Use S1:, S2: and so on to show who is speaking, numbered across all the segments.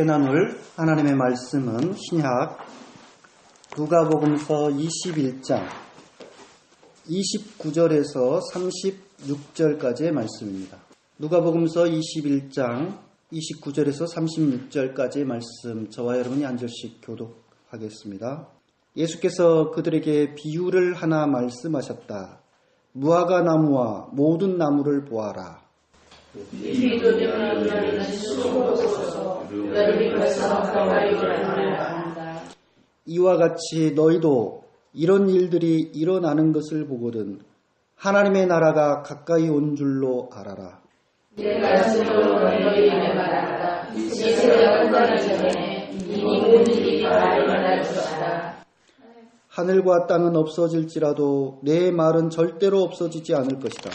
S1: 함께 나눌 하나님의 말씀은 신약 누가복음서 21장 29절에서 36절까지의 말씀입니다. 누가복음서 21장 29절에서 36절까지의 말씀 저와 여러분이 한 절씩 교독하겠습니다. 예수께서 그들에게 비유를 하나 말씀하셨다. 무화과 나무와 모든 나무를 보아라. 이와 같이 너희도 이런 일들이 일어나는 것을 보거든 하나님의 나라가 가까이 온 줄로 알아라.
S2: 내가 스스로 너희에게 말한다. 이 세대가 끝나기 전에 이미 모든 일이 다 일어날 줄 알아.
S1: 하늘과 땅은 없어질지라도 내 말은 절대로 없어지지 않을 것이다.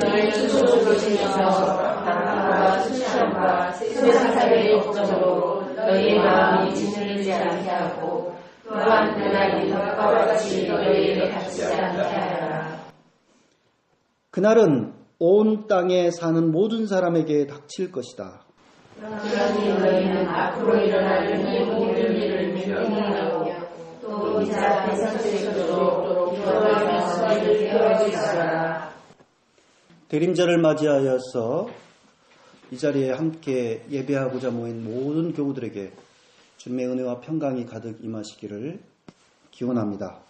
S2: 너희 스스로 조심해서 방황과 수치함과 세상 살이의 걱정으로 너희의 마음이 짓눌리지 않게 하고 또한 그날이 덕과 같이 너희에게 닥치지 않게 하여라.
S1: 그날은 온 땅에 사는 모든 사람에게 닥칠 것이다.
S2: 그러니 너희는 앞으로 일어날 이 모든 일을 명령하고 또 이자 기도하면서 너희를 깨워주 있어라.
S1: 대림절을 맞이하여서 이 자리에 함께 예배하고자 모인 모든 교우들에게 주님의 은혜와 평강이 가득 임하시기를 기원합니다.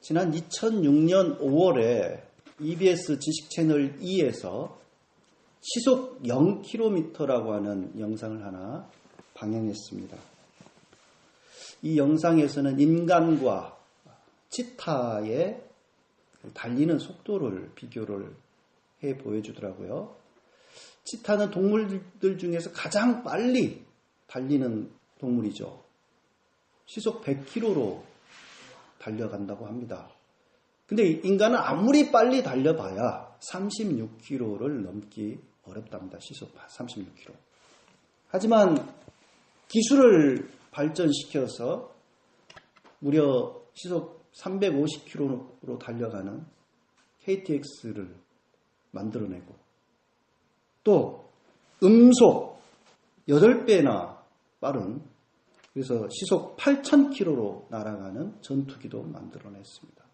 S1: 지난 2006년 5월에 EBS 지식 채널 2에서 시속 0km라고 하는 영상을 하나 방영했습니다. 이 영상에서는 인간과 치타의 달리는 속도를 비교를 해 보여주더라고요. 치타는 동물들 중에서 가장 빨리 달리는 동물이죠. 시속 100km로 달려간다고 합니다. 근데 인간은 아무리 빨리 달려봐야 36km를 넘기 어렵답니다. 시속 36km. 하지만 기술을 발전시켜서 무려 시속 350km로 달려가는 KTX를 만들어내고 또 음속 8배나 빠른 그래서 시속 8,000km로 날아가는 전투기도 만들어냈습니다.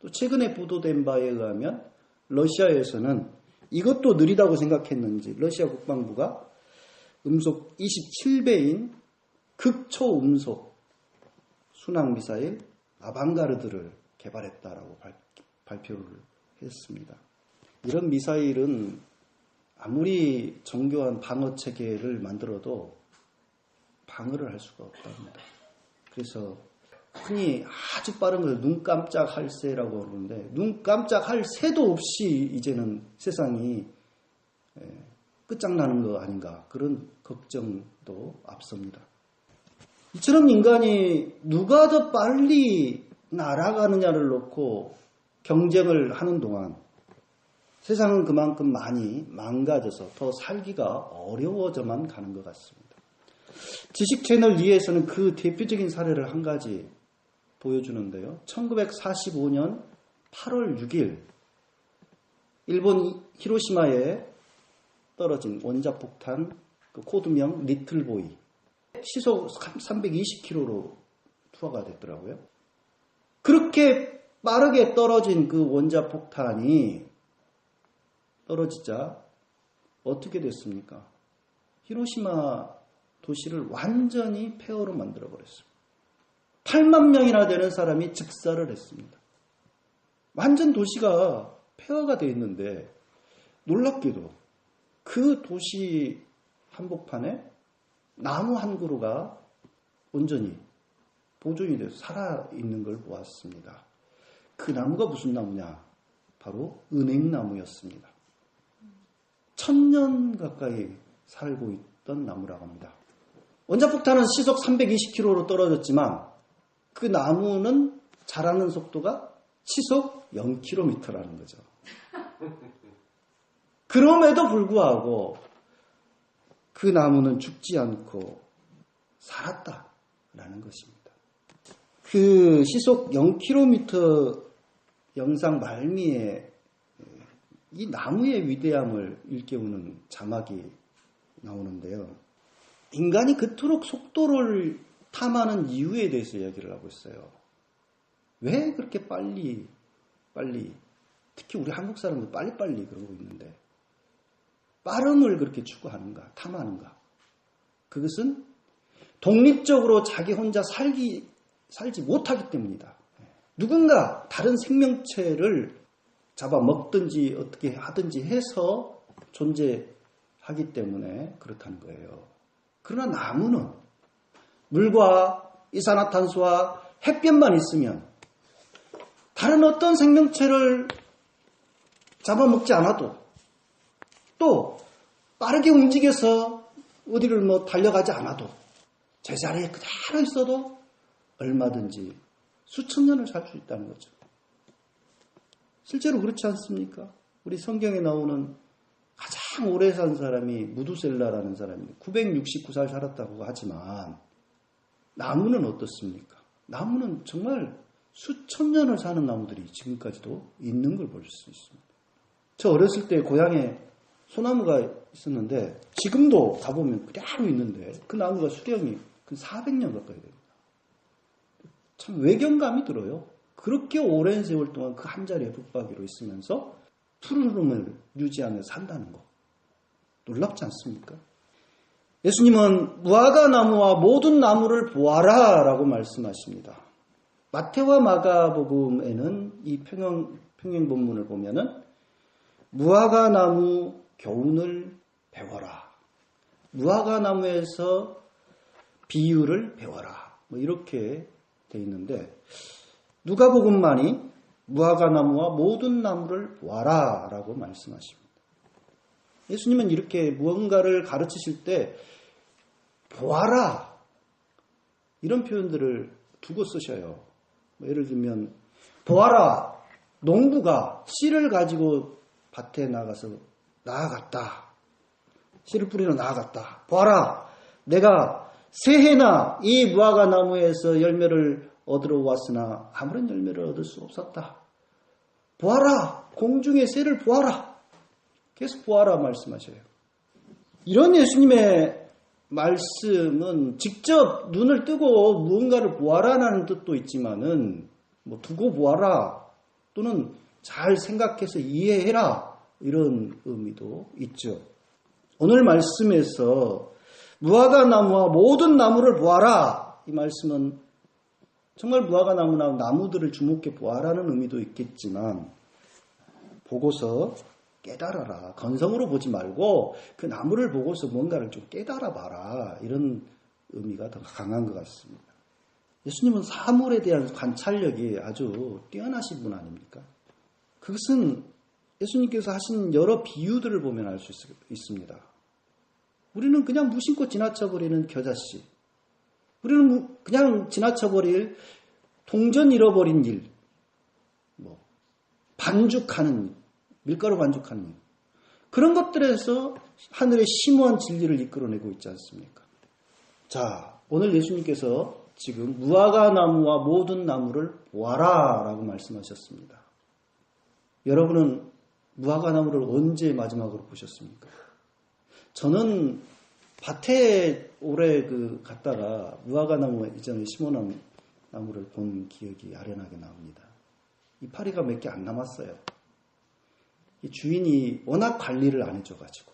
S1: 또 최근에 보도된 바에 의하면 러시아에서는 이것도 느리다고 생각했는지 러시아 국방부가 음속 27배인 극초음속 순항 미사일 아방가르드를 개발했다라고 발표를 했습니다. 이런 미사일은 아무리 정교한 방어 체계를 만들어도 방어를 할 수가 없답니다. 그래서 흔히 아주 빠른 걸 눈 깜짝할 새라고 그러는데 눈 깜짝할 새도 없이 이제는 세상이 끝장나는 거 아닌가 그런 걱정도 앞섭니다. 이처럼 인간이 누가 더 빨리 날아가느냐를 놓고 경쟁을 하는 동안 세상은 그만큼 많이 망가져서 더 살기가 어려워져만 가는 것 같습니다. 지식 채널 2에서는 그 대표적인 사례를 한 가지 보여주는데요. 1945년 8월 6일 일본 히로시마에 떨어진 원자폭탄 그 코드명 리틀보이 시속 320km로 투하가 됐더라고요. 그렇게 빠르게 떨어진 그 원자 폭탄이 떨어지자 어떻게 됐습니까? 히로시마 도시를 완전히 폐허로 만들어 버렸습니다. 8만 명이나 되는 사람이 즉사를 했습니다. 완전 도시가 폐허가 되어 있는데 놀랍게도 그 도시 한복판에 나무 한 그루가 온전히 보존이 돼서 살아있는 걸 보았습니다. 그 나무가 무슨 나무냐? 바로 은행나무였습니다. 천년 가까이 살고 있던 나무라고 합니다. 원자폭탄은 시속 320km로 떨어졌지만 그 나무는 자라는 속도가 시속 0km라는 거죠. 그럼에도 불구하고 그 나무는 죽지 않고 살았다라는 것입니다. 그 시속 0km 영상 말미에 이 나무의 위대함을 일깨우는 자막이 나오는데요. 인간이 그토록 속도를 탐하는 이유에 대해서 이야기를 하고 있어요. 왜 그렇게 빨리, 빨리, 특히 우리 한국 사람들 빨리빨리 그러고 있는데, 빠름을 그렇게 추구하는가, 탐하는가. 그것은 독립적으로 자기 혼자 살기, 살지 못하기 때문이다. 누군가 다른 생명체를 잡아먹든지 어떻게 하든지 해서 존재하기 때문에 그렇다는 거예요. 그러나 나무는 물과 이산화탄소와 햇볕만 있으면 다른 어떤 생명체를 잡아먹지 않아도 또 빠르게 움직여서 어디를 뭐 달려가지 않아도 제자리에 그대로 있어도 얼마든지 수천 년을 살 수 있다는 거죠. 실제로 그렇지 않습니까? 우리 성경에 나오는 가장 오래 산 사람이 무두셀라라는 사람이 969살 살았다고 하지만 나무는 어떻습니까? 나무는 정말 수천 년을 사는 나무들이 지금까지도 있는 걸 볼 수 있습니다. 저 어렸을 때 고향에 소나무가 있었는데 지금도 가보면 그대로 있는데 그 나무가 수령이 그 400년 가까이 됩니다. 참 외경감이 들어요. 그렇게 오랜 세월 동안 그 한 자리에 붙박이로 있으면서 푸르름을 유지하며 산다는 거. 놀랍지 않습니까? 예수님은 무화과 나무와 모든 나무를 보아라 라고 말씀하십니다. 마태와 마가복음에는 이 평행, 평행 본문을 보면은 무화과 나무 교훈을 배워라. 무화과 나무에서 비유를 배워라. 뭐 이렇게 돼 있는데 누가복음만이 무화과 나무와 모든 나무를 보아라라고 말씀하십니다. 예수님은 이렇게 무언가를 가르치실 때 보아라 이런 표현들을 두고 쓰셔요. 뭐 예를 들면 보아라 농부가 씨를 가지고 밭에 나가서 나아갔다. 씨를 뿌리러 나아갔다. 보아라 내가 새해나 이 무화과 나무에서 열매를 얻으러 왔으나 아무런 열매를 얻을 수 없었다. 보아라 공중의 새를 보아라 계속 보아라 말씀하셔요. 이런 예수님의 말씀은 직접 눈을 뜨고 무언가를 보아라라는 뜻도 있지만은 뭐 두고 보아라 또는 잘 생각해서 이해해라 이런 의미도 있죠. 오늘 말씀에서 무화과 나무와 모든 나무를 보아라 이 말씀은 정말 무화과 나무나 나무들을 주목해 보아라는 의미도 있겠지만 보고서 깨달아라. 건성으로 보지 말고 그 나무를 보고서 뭔가를 좀 깨달아 봐라. 이런 의미가 더 강한 것 같습니다. 예수님은 사물에 대한 관찰력이 아주 뛰어나신 분 아닙니까? 그것은 예수님께서 하신 여러 비유들을 보면 알 수 있습니다. 우리는 그냥 무심코 지나쳐버리는 겨자씨. 우리는 그냥 지나쳐버릴 동전 잃어버린 일. 뭐, 반죽하는 밀가루 반죽하는 그런 것들에서 하늘의 심오한 진리를 이끌어내고 있지 않습니까? 자, 오늘 예수님께서 지금 무화과 나무와 모든 나무를 보아라 라고 말씀하셨습니다. 여러분은 무화과 나무를 언제 마지막으로 보셨습니까? 저는 밭에 오래 그 갔다가 무화과 나무 이전에 심어놓은 나무를 본 기억이 아련하게 나옵니다. 이파리가 몇 개 안 남았어요. 주인이 워낙 관리를 안 해줘가지고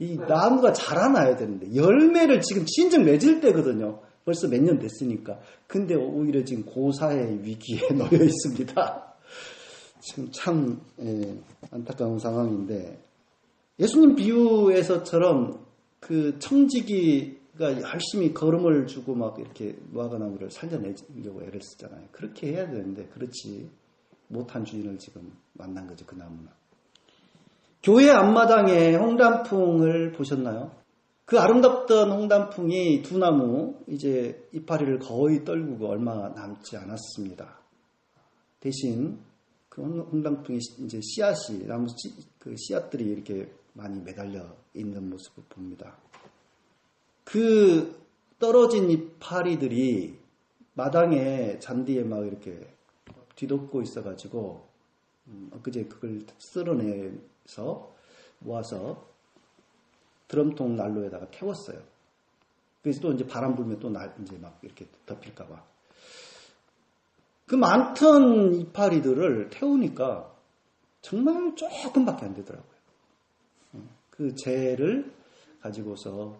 S1: 이 나무가 자라나야 되는데 열매를 지금 진정 맺을 때거든요. 벌써 몇 년 됐으니까. 근데 오히려 지금 고사의 위기에 놓여 있습니다. 참 예, 안타까운 상황인데 예수님 비유에서처럼 그 청지기가 열심히 걸음을 주고 막 이렇게 무화과나무를 살려내려고 애를 쓰잖아요. 그렇게 해야 되는데 그렇지 못한 주인을 지금 만난 거죠, 그 나무는. 교회 앞마당에 홍단풍을 보셨나요? 그 아름답던 홍단풍이 두 나무, 이제 이파리를 거의 떨구고 얼마 남지 않았습니다. 대신 그 홍단풍이 이제 씨앗이, 나무 씨, 그 씨앗들이 이렇게 많이 매달려 있는 모습을 봅니다. 그 떨어진 이 파리들이 마당에 잔디에 막 이렇게 뒤덮고 있어가지고 음, 엊그제 그걸 쓸어내서 모아서 드럼통 난로에다가 태웠어요. 그래서 또 이제 바람 불면 또 날, 이제 막 이렇게 덮일까봐. 그 많던 이파리들을 태우니까 정말 조금밖에 안 되더라고요. 그 재를 가지고서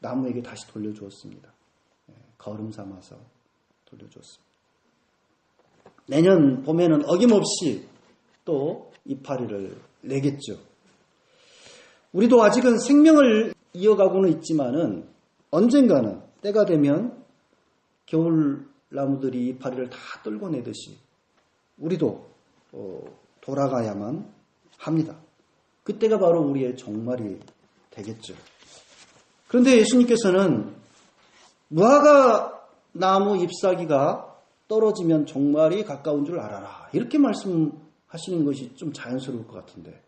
S1: 나무에게 다시 돌려주었습니다. 예, 거름 삼아서 돌려주었습니다. 내년 봄에는 어김없이 또 이파리를 내겠죠. 우리도 아직은 생명을 이어가고는 있지만은 언젠가는 때가 되면 겨울 나무들이 이파리를 다 떨궈내듯이 우리도 어, 돌아가야만 합니다. 그때가 바로 우리의 종말이 되겠죠. 그런데 예수님께서는 무화과 나무 잎사귀가 떨어지면 종말이 가까운 줄 알아라. 이렇게 말씀하시는 것이 좀 자연스러울 것 같은데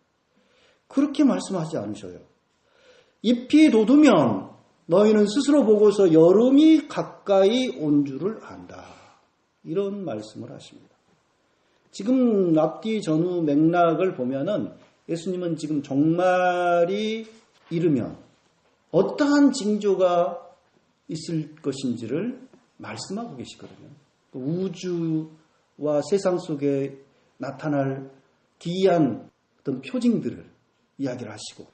S1: 그렇게 말씀하지 않으셔요. 잎이 돋으면 너희는 스스로 보고서 여름이 가까이 온 줄을 안다. 이런 말씀을 하십니다. 지금 앞뒤 전후 맥락을 보면은 예수님은 지금 종말이 이르면 어떠한 징조가 있을 것인지를 말씀하고 계시거든요. 우주와 세상 속에 나타날 기이한 어떤 표징들을 이야기를 하시고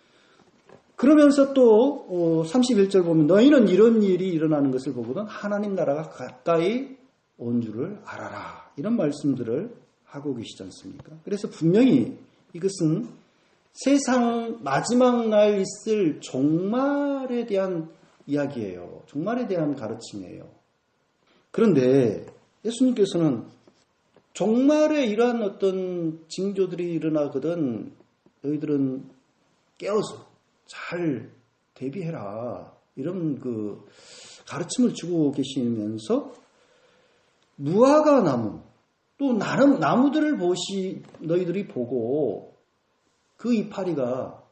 S1: 그러면서 또 31절 보면 너희는 이런 일이 일어나는 것을 보거든 하나님 나라가 가까이 온 줄을 알아라. 이런 말씀들을 하고 계시지 않습니까? 그래서 분명히 이것은 세상 마지막 날 있을 종말에 대한 이야기예요. 종말에 대한 가르침이에요. 그런데 예수님께서는 종말에 이러한 어떤 징조들이 일어나거든 너희들은 깨어서 잘 대비해라. 이런 그 가르침을 주고 계시면서 무화과 나무 또 나름 나무들을 보시 너희들이 보고 그 이파리가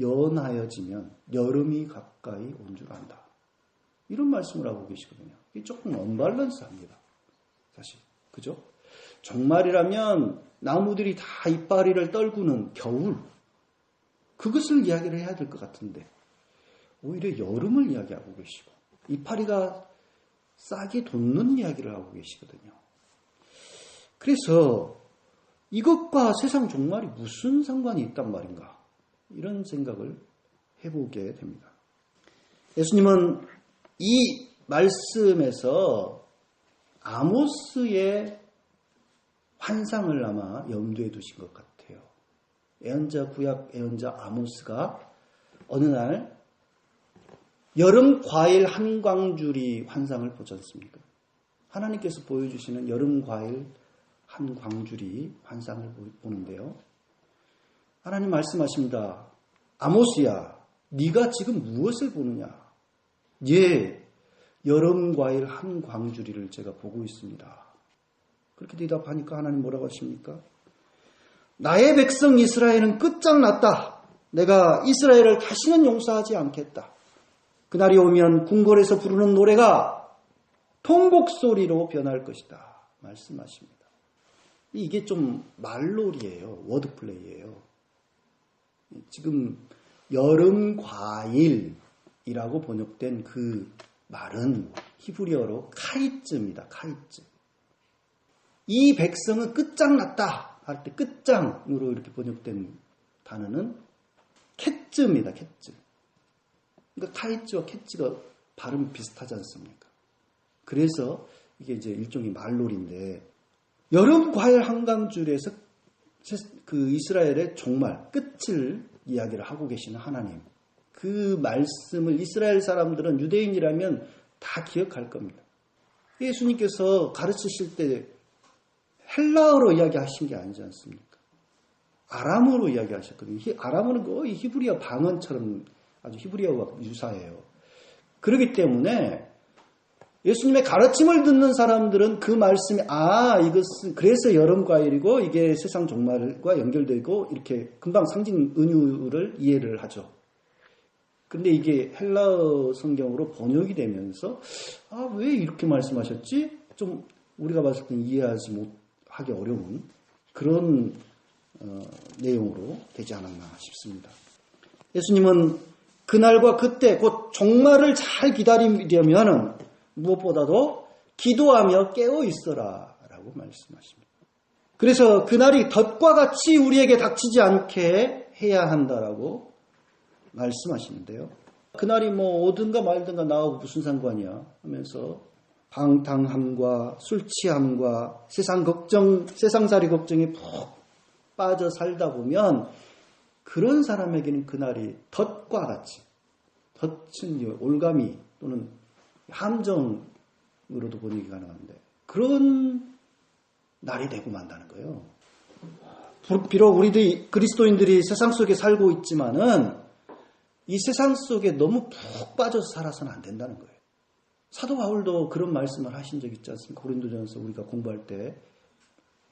S1: 연하여지면 여름이 가까이 온 줄 안다. 이런 말씀을 하고 계시거든요. 이게 조금 언밸런스합니다. 사실 그죠? 정말이라면 나무들이 다 이파리를 떨구는 겨울 그것을 이야기를 해야 될 것 같은데 오히려 여름을 이야기하고 계시고 이파리가 싹이 돋는 이야기를 하고 계시거든요. 그래서 이것과 세상 종말이 무슨 상관이 있단 말인가 이런 생각을 해보게 됩니다. 예수님은 이 말씀에서 아모스의 환상을 아마 염두에 두신 것 같아요. 예언자 구약 예언자 아모스가 어느 날 여름 과일 한 광줄이 환상을 보지 않습니까? 하나님께서 보여주시는 여름 과일 한 광줄이 환상을 보는데요. 하나님 말씀하십니다. 아모스야, 네가 지금 무엇을 보느냐? 예, 여름 과일 한 광줄이를 제가 보고 있습니다. 그렇게 대답하니까 하나님 뭐라고 하십니까? 나의 백성 이스라엘은 끝장났다. 내가 이스라엘을 다시는 용서하지 않겠다. 그날이 오면 궁궐에서 부르는 노래가 통곡 소리로 변할 것이다. 말씀하십니다. 이게 좀 말놀이에요. 워드플레이예요. 지금 여름 과일이라고 번역된 그 말은 히브리어로 카이츠입니다. 카이츠. 이 백성은 끝장났다 할 때 끝장으로 이렇게 번역된 단어는 캣즈입니다. 캣즈. 그러니까 카이츠와 캣즈가 발음 비슷하지 않습니까? 그래서 이게 이제 일종의 말놀인데 여름 과일 한강줄에서 그 이스라엘의 종말 끝을 이야기를 하고 계시는 하나님. 그 말씀을 이스라엘 사람들은 유대인이라면 다 기억할 겁니다. 예수님께서 가르치실 때 헬라어로 이야기하신 게 아니지 않습니까? 아람어로 이야기하셨거든요. 아람어는 거의 히브리어 방언처럼 아주 히브리어와 유사해요. 그렇기 때문에 예수님의 가르침을 듣는 사람들은 그 말씀이 아 이것은 그래서 여름 과일이고 이게 세상 종말과 연결되고 이렇게 금방 상징 은유를 이해를 하죠. 근데 이게 헬라어 성경으로 번역이 되면서 아 왜 이렇게 말씀하셨지? 좀 우리가 봤을 때 이해하지 못 하기 어려운 그런 어, 내용으로 되지 않았나 싶습니다. 예수님은 그날과 그때 곧 종말을 잘 기다리려면은 무엇보다도 기도하며 깨어 있어라 라고 말씀하십니다. 그래서 그날이 덫과 같이 우리에게 닥치지 않게 해야 한다라고 말씀하시는데요. 그날이 뭐 오든가 말든가 나하고 무슨 상관이야 하면서 방탕함과 술 취함과 세상 걱정, 세상살이 걱정에 푹 빠져 살다 보면 그런 사람에게는 그날이 덫과 같이 덫은 올가미 또는 함정으로도 번역이 가능한데 그런 날이 되고 만다는 거예요. 비록 우리들이 그리스도인들이 세상 속에 살고 있지만은 이 세상 속에 너무 푹 빠져서 살아서는 안 된다는 거예요. 사도 바울도 그런 말씀을 하신 적 있지 않습니까? 고린도전서 우리가 공부할 때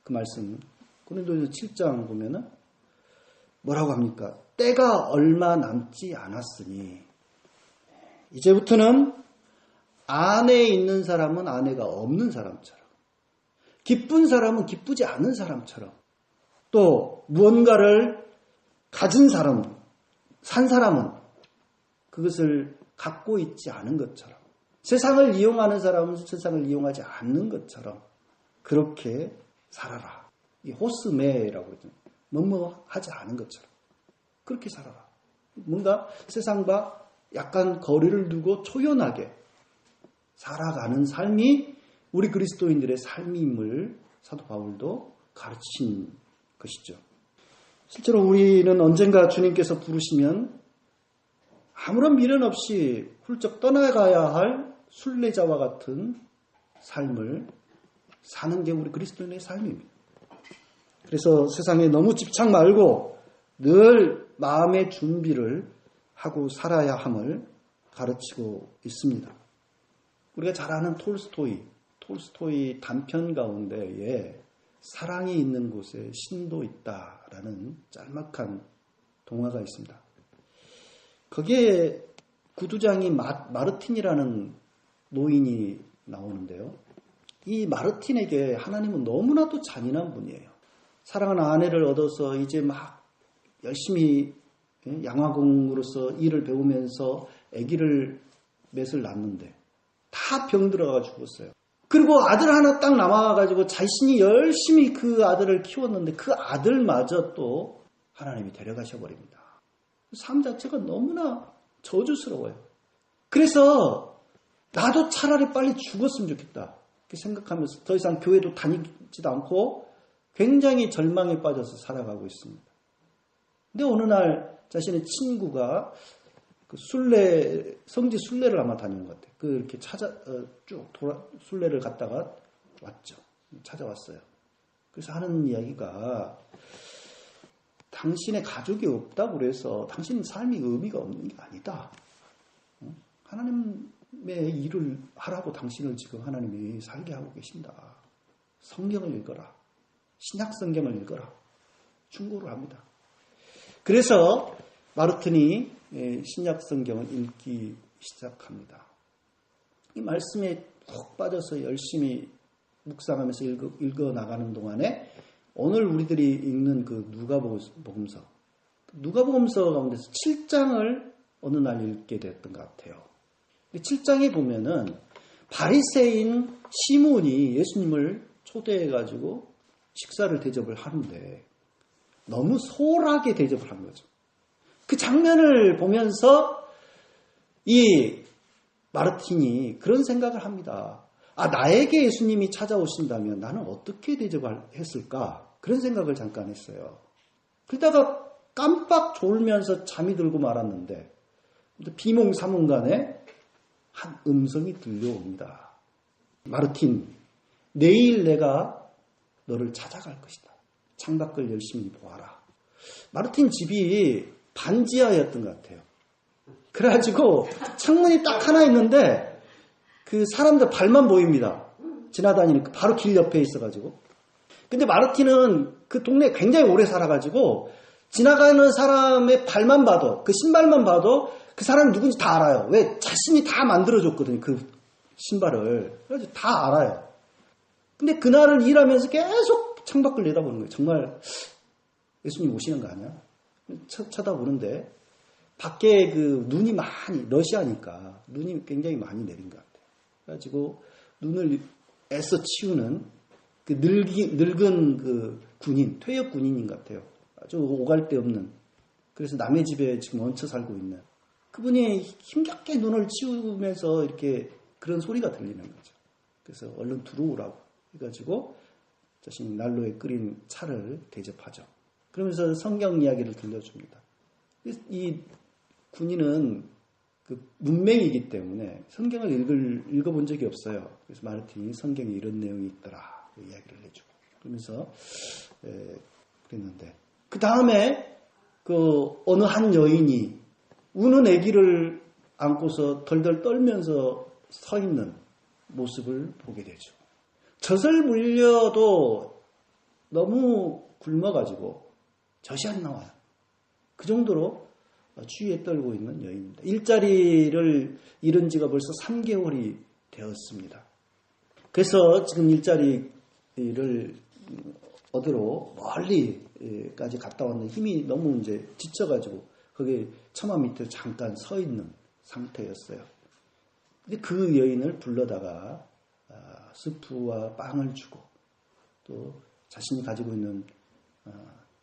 S1: 그 말씀 고린도전서 7장 보면은 뭐라고 합니까? 때가 얼마 남지 않았으니 이제부터는 아내에 있는 사람은 아내가 없는 사람처럼 기쁜 사람은 기쁘지 않은 사람처럼 또 무언가를 가진 사람, 산 사람은 그것을 갖고 있지 않은 것처럼 세상을 이용하는 사람은 세상을 이용하지 않는 것처럼 그렇게 살아라. 이 호스메라고 그러죠. 뭐뭐 하지 않은 것처럼 그렇게 살아라. 뭔가 세상과 약간 거리를 두고 초연하게 살아가는 삶이 우리 그리스도인들의 삶임을 사도 바울도 가르친 것이죠. 실제로 우리는 언젠가 주님께서 부르시면 아무런 미련 없이 훌쩍 떠나가야 할 순례자와 같은 삶을 사는 게 우리 그리스도인의 삶입니다. 그래서 세상에 너무 집착 말고 늘 마음의 준비를 하고 살아야 함을 가르치고 있습니다. 우리가 잘 아는 톨스토이, 톨스토이 단편 가운데에 사랑이 있는 곳에 신도 있다라는 짤막한 동화가 있습니다. 거기에 구두장이 마, 마르틴이라는 노인이 나오는데요. 이 마르틴에게 하나님은 너무나도 잔인한 분이에요. 사랑하는 아내를 얻어서 이제 막 열심히 양화공으로서 일을 배우면서 아기를 맷을 낳는데 다 병 들어가 죽었어요. 그리고 아들 하나 딱 남아가지고 자신이 열심히 그 아들을 키웠는데 그 아들마저 또 하나님이 데려가셔 버립니다. 삶 자체가 너무나 저주스러워요. 그래서 나도 차라리 빨리 죽었으면 좋겠다. 이렇게 생각하면서 더 이상 교회도 다니지도 않고 굉장히 절망에 빠져서 살아가고 있습니다. 근데 어느 날 자신의 친구가 그 순례 성지 순례를 아마 다니는 것 같아요. 그 이렇게 찾아 어, 쭉 돌아 순례를 갔다가 왔죠. 찾아왔어요. 그래서 하는 이야기가 당신의 가족이 없다고 그래서 당신 삶이 의미가 없는 게 아니다. 하나님의 일을 하라고 당신을 지금 하나님이 살게 하고 계신다. 성경을 읽어라. 신약 성경을 읽어라. 충고를 합니다. 그래서 마르틴이 예, 신약 성경을 읽기 시작합니다. 이 말씀에 푹 빠져서 열심히 묵상하면서 읽어, 읽어 나가는 동안에 오늘 우리들이 읽는 그 누가복음서 누가복음서 가운데서 7장을 어느 날 읽게 됐던 것 같아요. 7장에 보면은 바리새인 시몬이 예수님을 초대해 가지고 식사를 대접을 하는데 너무 소홀하게 대접을 한 거죠. 그 장면을 보면서 이 마르틴이 그런 생각을 합니다. 아, 나에게 예수님이 찾아오신다면 나는 어떻게 대접을 했을까? 그런 생각을 잠깐 했어요. 그러다가 깜빡 졸면서 잠이 들고 말았는데, 비몽사몽간에 한 음성이 들려옵니다. 마르틴, 내일 내가 너를 찾아갈 것이다. 창밖을 열심히 보아라. 마르틴 집이 반지하였던 것 같아요. 그래가지고 창문이 딱 하나 있는데 그 사람들 발만 보입니다. 지나다니는 그 바로 길 옆에 있어가지고. 근데 마르틴은 그 동네에 굉장히 오래 살아가지고 지나가는 사람의 발만 봐도 그 신발만 봐도 그 사람이 누군지 다 알아요. 왜 자신이 다 만들어줬거든요. 그 신발을. 그래서 다 알아요. 근데 그날을 일하면서 계속 창밖을 내다보는 거예요. 정말 예수님 오시는 거 아니야? 쳐, 쳐다보는데 밖에 그 눈이 많이 러시아니까 눈이 굉장히 많이 내린 것 같아요. 그래가지고 눈을 애써 치우는 그 늙기, 늙은 그 군인, 퇴역 군인인 것 같아요. 아주 오갈 데 없는. 그래서 남의 집에 지금 얹혀 살고 있는. 그분이 힘겹게 눈을 치우면서 이렇게 그런 소리가 들리는 거죠. 그래서 얼른 들어오라고 해가지고 자신이 난로에 끓인 차를 대접하죠. 그러면서 성경 이야기를 들려줍니다. 이 군인은 그 문맹이기 때문에 성경을 읽을, 읽어본 적이 없어요. 그래서 마르틴이 성경에 이런 내용이 있더라. 그 이야기를 해주고. 그러면서, 에, 그랬는데. 그 다음에 그 어느 한 여인이 우는 아기를 안고서 덜덜 떨면서 서 있는 모습을 보게 되죠. 젖을 물려도 너무 굶어가지고 젖이 안 나와요. 그 정도로 추위에 떨고 있는 여인입니다. 일자리를 잃은 지가 벌써 3개월이 되었습니다. 그래서 지금 일자리를 얻으러 멀리까지 갔다 왔는데 힘이 너무 이제 지쳐가지고 거기 처마 밑에 잠깐 서 있는 상태였어요. 근데 그 여인을 불러다가 아, 스프와 빵을 주고 또 자신이 가지고 있는 아,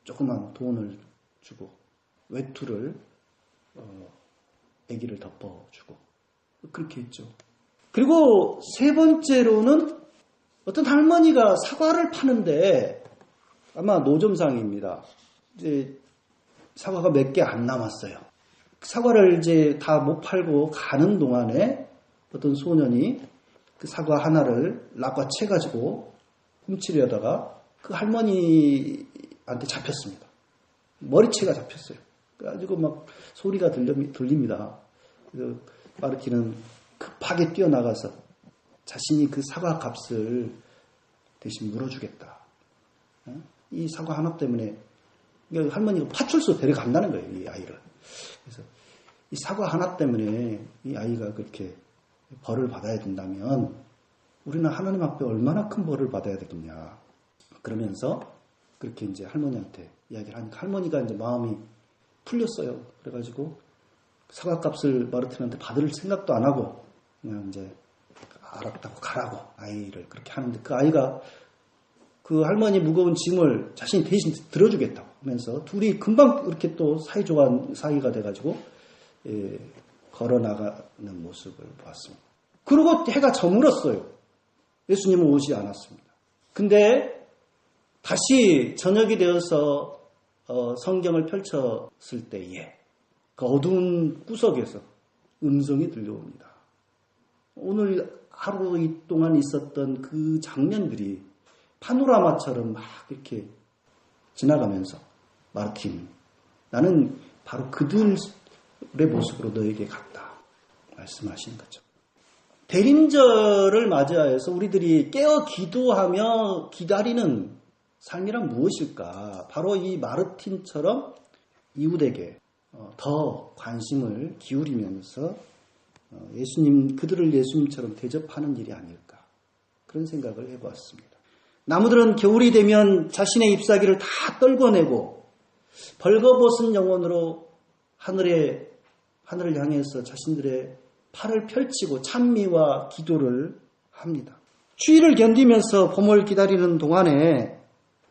S1: 조그만 돈을 주고 외투를 어, 아기를 덮어주고 그렇게 했죠. 그리고 세 번째로는 어떤 할머니가 사과를 파는데 아마 노점상입니다. 이제 사과가 몇 개 안 남았어요. 사과를 이제 다 못 팔고 가는 동안에 어떤 소년이 그 사과 하나를 낚아채 가지고 훔치려다가 그 할머니한테 잡혔습니다. 머리채가 잡혔어요. 그래가지고 막 소리가 들립니다. 그 마르티는 급하게 뛰어나가서 자신이 그 사과 값을 대신 물어주겠다. 어? 이 사과 하나 때문에 할머니가 파출소 데려간다는 거예요, 이 아이를. 그래서 이 사과 하나 때문에 이 아이가 그렇게 벌을 받아야 된다면 우리는 하나님 앞에 얼마나 큰 벌을 받아야 되겠냐. 그러면서 그렇게 이제 할머니한테 이야기를 하니까 할머니가 이제 마음이 풀렸어요. 그래가지고 사과값을 마르틴한테 받을 생각도 안 하고 그냥 이제 알았다고 가라고 아이를 그렇게 하는데 그 아이가 그 할머니 무거운 짐을 자신이 대신 들어주겠다고 하면서 둘이 금방 이렇게 또 사이좋은 사이가 돼가지고 예, 걸어 나가는 모습을 보았습니다. 그리고 해가 저물었어요. 예수님은 오지 않았습니다. 근데 다시 저녁이 되어서 어, 성경을 펼쳤을 때에 그 어두운 구석에서 음성이 들려옵니다. 오늘 하루 동안 있었던 그 장면들이 파노라마처럼 막 이렇게 지나가면서 마르틴 나는 바로 그들의 모습으로 너에게 갔다 말씀하시는 거죠. 대림절을 맞이하여서 우리들이 깨어 기도하며 기다리는 삶이란 무엇일까? 바로 이 마르틴처럼 이웃에게 어, 더 관심을 기울이면서 어, 예수님 그들을 예수님처럼 대접하는 일이 아닐까 그런 생각을 해보았습니다. 나무들은 겨울이 되면 자신의 잎사귀를 다 떨궈내고 벌거벗은 영혼으로 하늘에 하늘을 향해서 자신들의 팔을 펼치고 찬미와 기도를 합니다. 추위를 견디면서 봄을 기다리는 동안에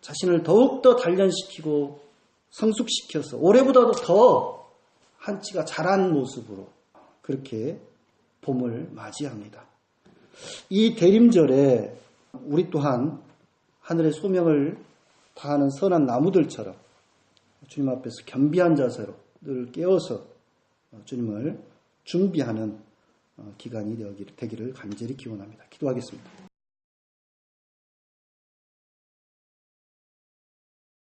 S1: 자신을 더욱더 단련시키고 성숙시켜서 올해보다도 더 한치가 자란 모습으로 그렇게 봄을 맞이합니다. 이 대림절에 우리 또한 하늘의 소명을 다하는 선한 나무들처럼 주님 앞에서 겸비한 자세로 늘 깨어서 주님을 준비하는 기간이 되기를 간절히 기원합니다. 기도하겠습니다.